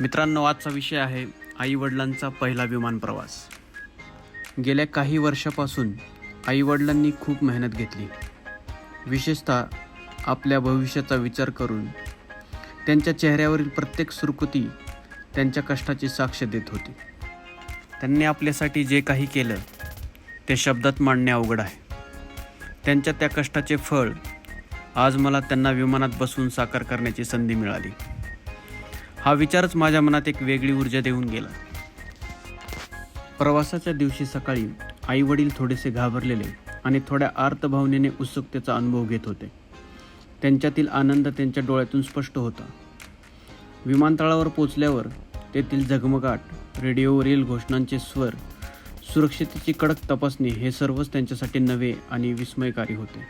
मित्रांनो आजचा विषय आहे आईवडिलांचा पहिला विमान प्रवास. गेल्या काही वर्षापासून आईवडिलांनी खूप मेहनत घेतली. विशेषतः आपल्या भविष्याचा विचार करून त्यांच्या चेहऱ्यावरील प्रत्येक सुरकुती त्यांच्या कष्टाची साक्ष देत होती. त्यांनी आपल्यासाठी जे काही केलं ते शब्दात मांडणे अवघड आहे. त्यांच्या त्या कष्टाचे फळ आज मला त्यांना विमानात बसून साकार करण्याची संधी मिळाली. हा विचारच माझ्या मनात एक वेगळी ऊर्जा देऊन गेला. प्रवासाच्या दिवशी सकाळी आई वडील थोडेसे घाबरलेले आणि थोड्या आर्तभावनेने उत्सुकतेचा अनुभव घेत होते. त्यांच्यातील आनंद त्यांच्या डोळ्यातून स्पष्ट होता. विमानतळावर पोचल्यावर तेथील झगमगाट रेडिओवरील घोषणांचे स्वर सुरक्षितेची कडक तपासणी हे सर्वच त्यांच्यासाठी नवे आणि विस्मयकारी होते.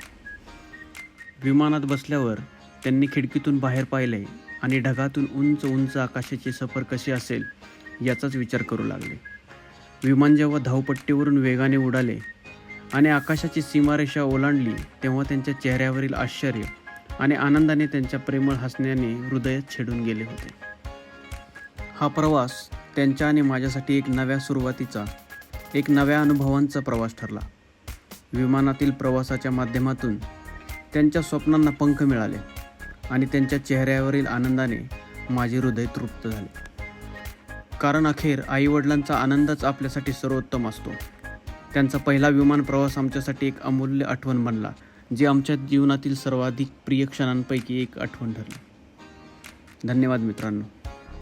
विमानात बसल्यावर त्यांनी खिडकीतून बाहेर पाहिले आणि ढगातून उंच उंच आकाशाचे सफर कसे असेल याचाच विचार करू लागले. विमान जेव्हा धावपट्टीवरून वेगाने उडाले आणि आकाशाची सीमारेषा ओलांडली तेव्हा त्यांच्या चेहऱ्यावरील आश्चर्य आणि आनंदाने त्यांच्या प्रेमळ हसण्याने हृदय छेडून गेले होते. हा प्रवास त्यांच्या आणि माझ्यासाठी एक नव्या सुरुवातीचा एक नव्या अनुभवांचा प्रवास ठरला. विमानातील प्रवासाच्या माध्यमातून त्यांच्या स्वप्नांना पंख मिळाले. आणि त्यांच्या चेहऱ्यावरील आनंदाने माझे हृदय तृप्त झाले. कारण अखेर आईवडिलांचा आनंदच आपल्यासाठी सर्वोत्तम असतो. त्यांचा पहिला विमान प्रवास आमच्यासाठी एक अमूल्य आठवण बनला जी आमच्या जीवनातील सर्वाधिक प्रिय क्षणांपैकी एक आठवण ठरली. धन्यवाद मित्रांनो.